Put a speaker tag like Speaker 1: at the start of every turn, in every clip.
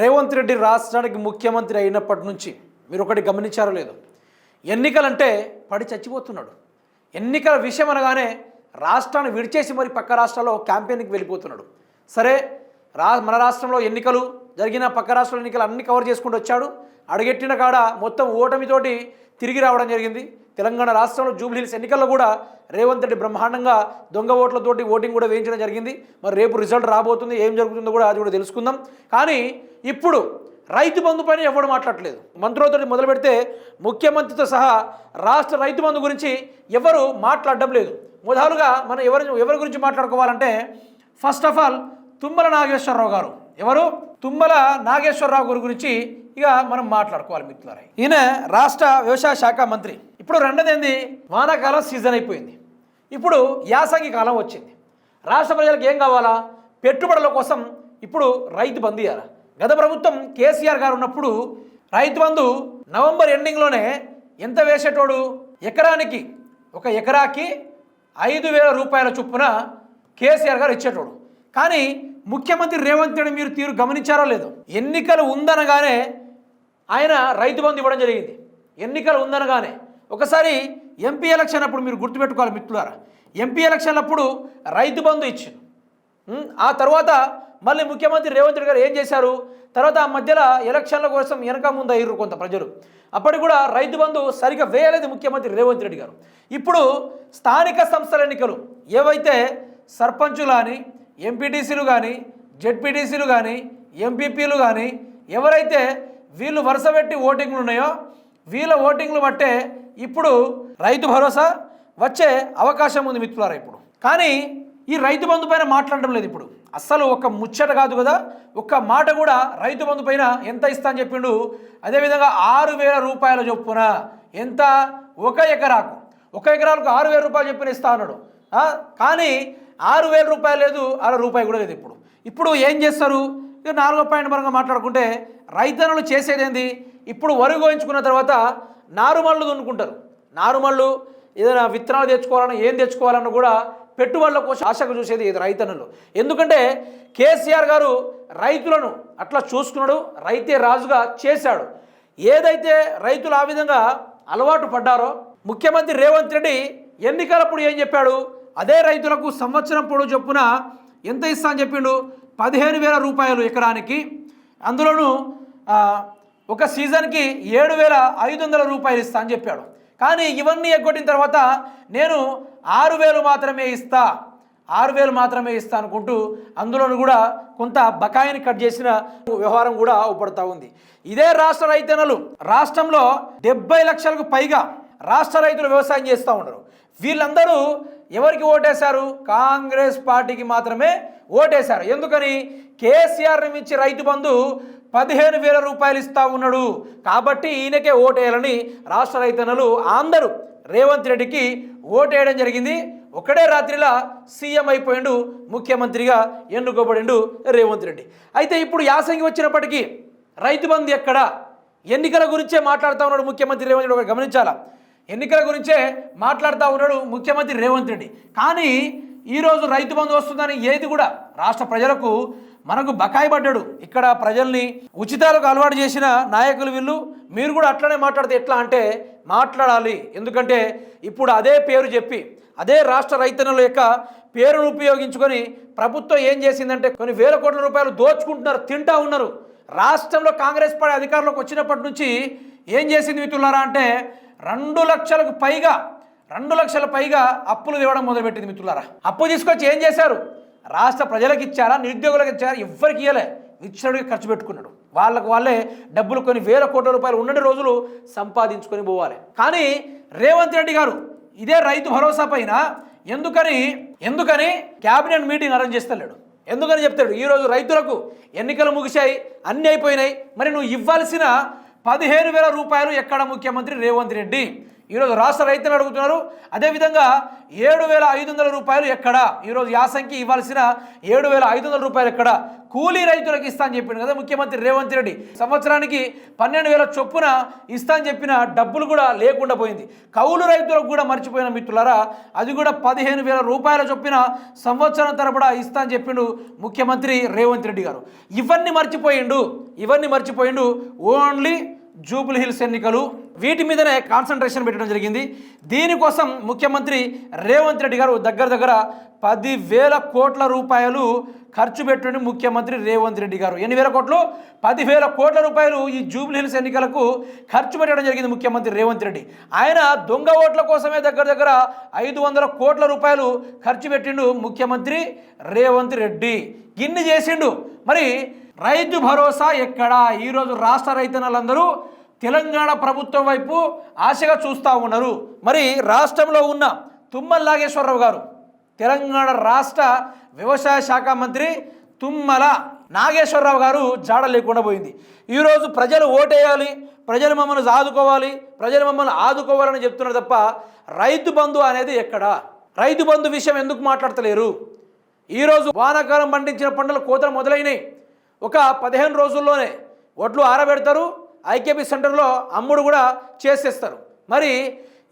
Speaker 1: రేవంత్ రెడ్డి రాష్ట్రానికి ముఖ్యమంత్రి అయినప్పటి నుంచి మీరు ఒకటి గమనించారో లేదు ఎన్నికలంటే పడి చచ్చిపోతున్నాడు. ఎన్నికల విషయం అనగానే రాష్ట్రాన్ని విడిచేసి మరి పక్క రాష్ట్రాల్లో క్యాంపెయిన్కి వెళ్ళిపోతున్నాడు. సరే రా మన రాష్ట్రంలో ఎన్నికలు జరిగిన పక్క రాష్ట్రాల ఎన్నికలు అన్ని కవర్ చేసుకుంటూ వచ్చాడు. అడుగెట్టిన కాడ మొత్తం ఓటమితోటి తిరిగి రావడం జరిగింది. తెలంగాణ రాష్ట్రంలో జూబ్లీహిల్స్ ఎన్నికల్లో కూడా రేవంత్ రెడ్డి బ్రహ్మాండంగా దొంగ ఓట్లతోటి ఓటింగ్ కూడా వేయించడం జరిగింది. మరి రేపు రిజల్ట్ రాబోతుంది ఏం జరుగుతుందో కూడా అది కూడా తెలుసుకుందాం. కానీ ఇప్పుడు రైతు బంధు పైన ఎవడు మాట్లాడట్లేదు. మంత్రులతో మొదలు పెడితే ముఖ్యమంత్రితో సహా రాష్ట్ర రైతు బంధు గురించి ఎవరు మాట్లాడడం లేదు. మొదలుగా మనం ఎవరి ఎవరి గురించి మాట్లాడుకోవాలంటే first of all Tummala Nageswara Rao garu. ఎవరు? తుమ్మల నాగేశ్వరరావు గారి గురించి ఇక మనం మాట్లాడుకోవాలి మిత్రులారా. ఈయన రాష్ట్ర వ్యవసాయ శాఖ మంత్రి. ఇప్పుడు రెండోది ఏంది వానాకాలం సీజన్ అయిపోయింది. ఇప్పుడు యాసంగి కాలం వచ్చింది. రాష్ట్ర ప్రజలకు ఏం కావాలా? పెట్టుబడుల కోసం ఇప్పుడు రైతు బంధు ఇవ్వాలి గత ప్రభుత్వం కేసీఆర్ గారు ఉన్నప్పుడు రైతు బంధు నవంబర్ ఎండింగ్లోనే ఎంత వేసేటోడు? ఎకరానికి ఒక ఎకరాకి ఐదు వేల రూపాయల చొప్పున కేసీఆర్ గారు ఇచ్చేటోడు. కానీ ముఖ్యమంత్రి రేవంత్ రెడ్డి మీరు తీరు గమనించారో లేదు? ఎన్నికలు ఉందనగానే ఆయన రైతు బంధు ఇవ్వడం జరిగింది. ఎన్నికలు ఉందనగానే ఒకసారి ఎంపీ ఎలక్షన్ అప్పుడు మీరు గుర్తుపెట్టుకోవాలి మిత్రులారా. ఎంపీ ఎలక్షన్ అప్పుడు రైతు బంధు ఇచ్చింది ఆ తర్వాత మళ్ళీ ముఖ్యమంత్రి రేవంత్ రెడ్డి గారు ఏం చేశారు? తర్వాత ఆ మధ్యలో ఎలక్షన్ల కోసం వెనక ముందు అయ్యారు కొంత ప్రజలు. అప్పటికి కూడా రైతు బంధు సరిగ్గా వేయలేదు ముఖ్యమంత్రి రేవంత్ రెడ్డి గారు. ఇప్పుడు స్థానిక సంస్థల ఎన్నికలు ఏవైతే సర్పంచులు కానీ ఎంపీటీసీలు కానీ జెడ్పీటీసీలు కానీ ఎంపీపీలు కానీ ఎవరైతే వీళ్ళు వరుస పెట్టి ఓటింగ్లు ఉన్నాయో వీళ్ళ ఓటింగ్లు బట్టే ఇప్పుడు రైతు భరోసా వచ్చే అవకాశం ఉంది మిత్రులారా ఇప్పుడు. కానీ ఈ రైతు బంధు పైన మాట్లాడడం లేదు ఇప్పుడు. అస్సలు ఒక ముచ్చట కాదు కదా ఒక్క మాట కూడా రైతు బంధు పైన ఎంత ఇస్తా అని చెప్పిండు అదేవిధంగా ఆరు వేల రూపాయల చొప్పున ఎంత ఒక ఎకరాకు ఒక ఎకరాలకు ఆరు వేల రూపాయలు చెప్పిన ఇస్తా అన్నాడు. కానీ ఆరు వేల రూపాయలు లేదు అర రూపాయి కూడా లేదు ఇప్పుడు. ఇప్పుడు ఏం చేస్తారు? ఇక నాలుగో పాయింట్ పరంగా మాట్లాడుకుంటే రైతన్నులు చేసేదేంది? ఇప్పుడు వరి గోయించుకున్న తర్వాత నారుమళ్ళు దున్నుకుంటారు. నారుమళ్ళు ఏదైనా విత్తనాలు తెచ్చుకోవాలన్నా ఏం తెచ్చుకోవాలన్నా కూడా పెట్టుబడుల కోసం ఆశకు చూసేది ఇది రైతన్నులు. ఎందుకంటే కేసీఆర్ గారు రైతులను అట్లా చూసుకున్నాడు రైతే రాజుగా చేశాడు. ఏదైతే రైతులు ఆ విధంగా అలవాటు పడ్డారో ముఖ్యమంత్రి రేవంత్ రెడ్డి ఎన్నికలప్పుడు ఏం చెప్పాడు? అదే రైతులకు సంవత్సరం పొడవు చొప్పున ఎంత ఇస్తా అని చెప్పిండు? పదిహేను వేల రూపాయలు ఎకరానికి. అందులోనూ ఒక సీజన్కి ఏడు వేల ఐదు వందల రూపాయలు ఇస్తా అని చెప్పాడు. కానీ ఇవన్నీ ఎగ్గొట్టిన తర్వాత నేను ఆరు వేలు మాత్రమే ఇస్తా ఆరు వేలు మాత్రమే ఇస్తా అనుకుంటూ అందులోను కూడా కొంత బకాయిని కట్ చేసిన వ్యవహారం కూడా అవుపడతా ఉంది. ఇదే రాష్ట్ర రైతన్నలు రాష్ట్రంలో డెబ్బై లక్షలకు పైగా రాష్ట్ర రైతులు వ్యవసాయం చేస్తూ ఉన్నారు. వీళ్ళందరూ ఎవరికి ఓటేశారు? కాంగ్రెస్ పార్టీకి మాత్రమే ఓటేశారు. ఎందుకని? కేసీఆర్ని మించి రైతు బంధు పదిహేను వేల రూపాయలు ఇస్తా ఉన్నాడు. కాబట్టి ఈయనకే ఓటేయాలని రాష్ట్ర రైతన్నలు అందరూ రేవంత్ రెడ్డికి ఓటేయడం జరిగింది. ఒకడే రాత్రిలా సీఎం అయిపోయిండు ముఖ్యమంత్రిగా ఎన్నుకోబడిండు రేవంత్ రెడ్డి. అయితే ఇప్పుడు యాసంగి వచ్చినప్పటికీ రైతు బంధు ఎక్కడ? ఎన్నికల గురించే మాట్లాడుతూ ఉన్నాడు ముఖ్యమంత్రి రేవంత్ రెడ్డి. గమనించాలా? ఎన్నికల గురించే మాట్లాడుతూ ఉన్నాడు ముఖ్యమంత్రి రేవంత్ రెడ్డి. కానీ ఈరోజు రైతు బంధు వస్తుందని ఏది కూడా రాష్ట్ర ప్రజలకు మనకు బకాయి పడ్డాడు. ఇక్కడ ప్రజల్ని ఉచితాలకు అలవాటు చేసిన నాయకులు వీళ్ళు. మీరు కూడా అట్లనే మాట్లాడితే ఎట్లా అంటే మాట్లాడాలి. ఎందుకంటే ఇప్పుడు అదే పేరు చెప్పి అదే రాష్ట్ర రైతన్నుల యొక్క పేరును ఉపయోగించుకొని ప్రభుత్వం ఏం చేసిందంటే కొన్ని వేల కోట్ల రూపాయలు దోచుకుంటున్నారు తింటా ఉన్నారు. రాష్ట్రంలో కాంగ్రెస్ పార్టీ అధికారంలోకి వచ్చినప్పటి నుంచి ఏం చేసింది మిత్రులారా అంటే రెండు లక్షలకు పైగా రెండు లక్షల పైగా అప్పులు ఇవ్వడం మొదలుపెట్టింది మిత్రులారా. అప్పు తీసుకొచ్చి ఏం చేశారు? రాష్ట్ర ప్రజలకు ఇచ్చారా? నిరుద్యోగులకు ఇచ్చారా? ఎవ్వరికి ఇవ్వలే విచ్చడికి ఖర్చు పెట్టుకున్నాడు. వాళ్ళకు వాళ్ళే డబ్బులు కొన్ని వేల కోట్ల రూపాయలు ఉన్నటి రోజులు సంపాదించుకొని పోవాలి. కానీ రేవంత్ రెడ్డి గారు ఇదే రైతు భరోసా పైన ఎందుకని ఎందుకని క్యాబినెట్ మీటింగ్ అరేంజ్ చేస్తలేడు. ఎందుకని చెప్తాడు ఈరోజు రైతులకు ఎన్నికలు ముగిశాయి అన్నీ అయిపోయినాయి. మరి నువ్వు ఇవ్వాల్సిన పదిహేను వేల రూపాయలు ఎక్కడ ముఖ్యమంత్రి రేవంత్ రెడ్డి? ఈరోజు రాష్ట్ర రైతులు అడుగుతున్నారు. అదేవిధంగా ఏడు వేల ఐదు వందల రూపాయలు ఎక్కడ? ఈరోజు యాసంకి ఇవ్వాల్సిన ఏడు వేల ఐదు వందల రూపాయలు ఎక్కడ? కూలీ రైతులకు ఇస్తా అని చెప్పిండు కదా ముఖ్యమంత్రి రేవంత్ రెడ్డి. సంవత్సరానికి పన్నెండు వేల చొప్పున ఇస్తా అని చెప్పిన డబ్బులు కూడా లేకుండా పోయింది. కౌలు రైతులకు కూడా మర్చిపోయిన మిత్రులారా అది కూడా పదిహేను వేల రూపాయల చొప్పున సంవత్సరం తరపుడా ఇస్తా అని చెప్పిండు ముఖ్యమంత్రి రేవంత్ రెడ్డి గారు. ఇవన్నీ మర్చిపోయిండు. ఇవన్నీ మర్చిపోయిండు. ఓన్లీ జూబుల్ హిల్స్ ఎన్నికలు వీటి మీదనే కాన్సన్ట్రేషన్ పెట్టడం జరిగింది. దీనికోసం ముఖ్యమంత్రి రేవంత్ రెడ్డి గారు దగ్గర దగ్గర పదివేల కోట్ల రూపాయలు ఖర్చు పెట్టండి ముఖ్యమంత్రి రేవంత్ రెడ్డి గారు. ఎన్ని వేల కోట్లు పదివేల కోట్ల రూపాయలు ఈ జూబ్లీ హిల్స్ ఎన్నికలకు ఖర్చు పెట్టడం జరిగింది ముఖ్యమంత్రి రేవంత్ రెడ్డి. ఆయన దొంగ ఓట్ల కోసమే దగ్గర దగ్గర ఐదు వందల కోట్ల రూపాయలు ఖర్చు పెట్టిండు ముఖ్యమంత్రి రేవంత్ రెడ్డి. గిన్ని చేసిండు. మరి రైతు భరోసా ఎక్కడా? ఈరోజు రాష్ట్ర రైతన్నలందరూ తెలంగాణ ప్రభుత్వం వైపు ఆశగా చూస్తూ ఉన్నారు. మరి రాష్ట్రంలో ఉన్న తుమ్మల నాగేశ్వరరావు గారు తెలంగాణ రాష్ట్ర వ్యవసాయ శాఖ మంత్రి తుమ్మల నాగేశ్వరరావు గారు జాడ లేకుండా పోయింది. ఈరోజు ప్రజలు ఓటేయాలి ప్రజలు మమ్మల్ని ఆదుకోవాలి ప్రజలు మమ్మల్ని ఆదుకోవాలని చెప్తున్నారు తప్ప రైతు బంధు అనేది ఎక్కడా? రైతు బంధు విషయం ఎందుకు మాట్లాడతలేరు? ఈరోజు వానాకాలం పండించిన పంటలు కోతలు మొదలైనవి ఒక పదిహేను రోజుల్లోనే ఒడ్లు ఆరబెడతారు. ఐకేపీ సెంటర్లో అమ్ముడు కూడా చేసేస్తారు. మరి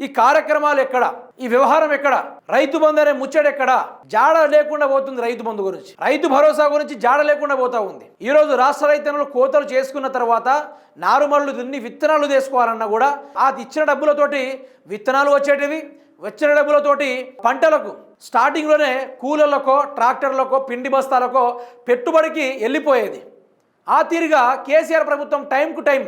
Speaker 1: ఈ కార్యక్రమాలు ఎక్కడ? ఈ వ్యవహారం ఎక్కడ? రైతు బంధు అనే ముచ్చట ఎక్కడ? జాడ లేకుండా పోతుంది రైతు బంధు గురించి. రైతు భరోసా గురించి జాడ లేకుండా పోతా ఉంది. ఈ రోజు రాష్ట్ర రైతన్నులు కోతలు చేసుకున్న తర్వాత నారుమళ్ళు దున్ని విత్తనాలు తీసుకోవాలన్నా కూడా ఆ ఇచ్చిన డబ్బులతోటి విత్తనాలు వచ్చేటివి వచ్చిన డబ్బులతోటి పంటలకు స్టార్టింగ్లోనే కూలర్లకో ట్రాక్టర్లకో పిండి బస్తాలకో పెట్టుబడికి వెళ్ళిపోయేది. ఆ తీరుగా కేసీఆర్ ప్రభుత్వం టైంకు టైం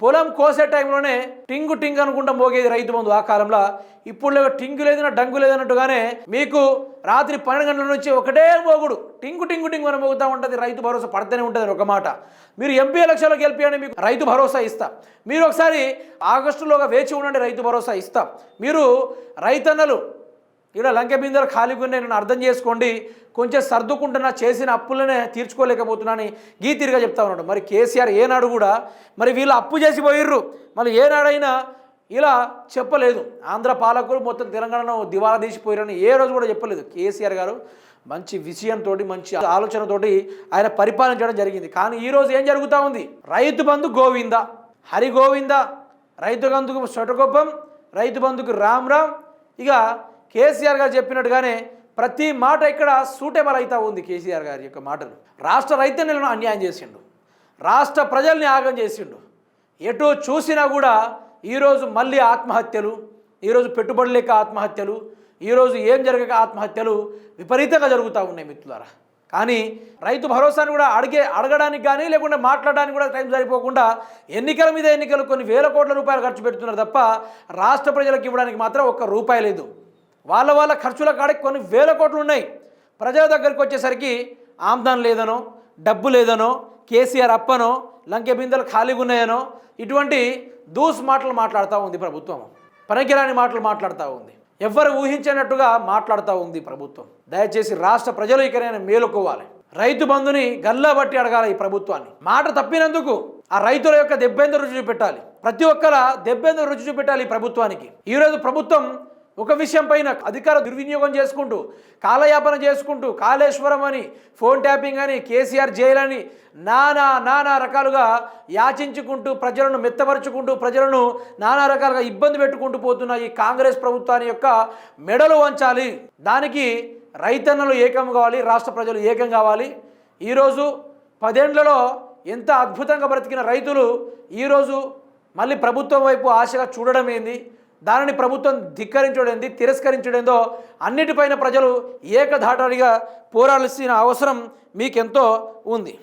Speaker 1: పొలం కోసే టైంలోనే టింగు టింగ్ అనుకుంటా మోగేది రైతు బంధు ఆ కాలంలో. ఇప్పుడు టింగు లేదన్న డంగు లేదన్నట్టుగానే మీకు రాత్రి పన్నెండు గంటల నుంచి ఒకటే మోగుడు. టింగు టింగు టింగు అని మోగుతూ ఉంటుంది రైతు భరోసా పడితేనే ఉంటుంది ఒక మాట. మీరు ఎంపీ ఎలక్షన్లో గెలిపియండి మీకు రైతు భరోసా ఇస్తా. మీరు ఒకసారి ఆగస్టులోగా వేచి ఉండండి రైతు భరోసా ఇస్తా. మీరు రైతన్నలు ఇక్కడ లంకె బిందెలు ఖాళీగా ఉన్నాయి అర్థం చేసుకోండి. కొంచెం సర్దుకుంటున్నా చేసిన అప్పులనే తీర్చుకోలేకపోతున్నానని గీతీరుగా చెప్తా ఉన్నాడు. మరి కేసీఆర్ ఏనాడు కూడా మరి వీళ్ళు అప్పు చేసి పోయిర్రు. మళ్ళీ ఏనాడైనా ఇలా చెప్పలేదు. ఆంధ్ర పాలకులు మొత్తం తెలంగాణను దివాలా తీసిపోయారని ఏ రోజు కూడా చెప్పలేదు కేసీఆర్ గారు. మంచి విషయంతో మంచి ఆలోచనతోటి ఆయన పరిపాలించడం జరిగింది. కానీ ఈరోజు ఏం జరుగుతూ ఉంది? రైతు బంధు గోవింద. హరి గోవింద రైతు బంధుకు శటగొప్పం రైతు బంధుకు రామ్ రామ్. ఇక కేసీఆర్ గారు చెప్పినట్టుగానే ప్రతి మాట ఇక్కడ సూటబుల్ అవుతా ఉంది కేసీఆర్ గారి యొక్క మాటలు. రాష్ట్ర రైతన్నులను అన్యాయం చేసిండు. రాష్ట్ర ప్రజల్ని ఆగం చేసిండు. ఎటు చూసినా కూడా ఈరోజు మళ్ళీ ఆత్మహత్యలు ఈరోజు పెట్టుబడి లేక ఆత్మహత్యలు ఈరోజు ఏం జరగక ఆత్మహత్యలు విపరీతంగా జరుగుతూ ఉన్నాయి మిత్రులారా. కానీ రైతు భరోసాను కూడా అడిగే అడగడానికి కానీ లేకుండా మాట్లాడడానికి కూడా టైం సరిపోకుండా ఎన్నికల మీద ఎన్నికలు కొన్ని వేల కోట్ల రూపాయలు ఖర్చు పెడుతున్నారు తప్ప రాష్ట్ర ప్రజలకు ఇవ్వడానికి మాత్రం ఒక్క రూపాయి లేదు. వాళ్ళ వాళ్ళ ఖర్చుల కాడికి కొన్ని వేల కోట్లు ఉన్నాయి. ప్రజల దగ్గరికి వచ్చేసరికి ఆమ్దాన్ లేదనో డబ్బు లేదనో కేసీఆర్ అప్పనో లంకె బిందెలు ఖాళీగా ఉన్నాయనో ఇటువంటి దూస్ మాటలు మాట్లాడుతూ ఉంది ప్రభుత్వం. పనికిరాని మాటలు మాట్లాడుతూ ఉంది. ఎవ్వరు ఊహించినట్టుగా మాట్లాడుతూ ఉంది ప్రభుత్వం. దయచేసి రాష్ట్ర ప్రజలు ఇకనైనా మేలుకోవాలి. రైతు బంధుని గల్లా బట్టి అడగాలి ఈ ప్రభుత్వాన్ని. మాట తప్పినందుకు ఆ రైతుల యొక్క దెబ్బెందు రుచి చూపెట్టాలి. ప్రతి ఒక్కర దెబ్బెందు రుచి చూపెట్టాలి ఈ ప్రభుత్వానికి. ఈరోజు ప్రభుత్వం ఒక విషయం పైన అధికార దుర్వినియోగం చేసుకుంటూ కాలయాపన చేసుకుంటూ కాళేశ్వరం అని ఫోన్ ట్యాపింగ్ అని కేసీఆర్ జైలు అని నానా నానా రకాలుగా యాచించుకుంటూ ప్రజలను మెత్తపరుచుకుంటూ ప్రజలను నానా రకాలుగా ఇబ్బంది పెట్టుకుంటూ పోతున్న ఈ కాంగ్రెస్ ప్రభుత్వాన్ని యొక్క మెడలు వంచాలి. దానికి రైతన్నలు ఏకం కావాలి రాష్ట్ర ప్రజలు ఏకం కావాలి. ఈరోజు పదేండ్లలో ఎంత అద్భుతంగా బ్రతికిన రైతులు ఈరోజు మళ్ళీ ప్రభుత్వం వైపు ఆశగా చూడడం ఏంది దానిని ప్రభుత్వం ధిక్కరించడేంది తిరస్కరించడేందో అన్నిటిపైన ప్రజలు ఏకధాటడిగా పోరాడాల్సిన అవసరం మీకెంతో ఉంది.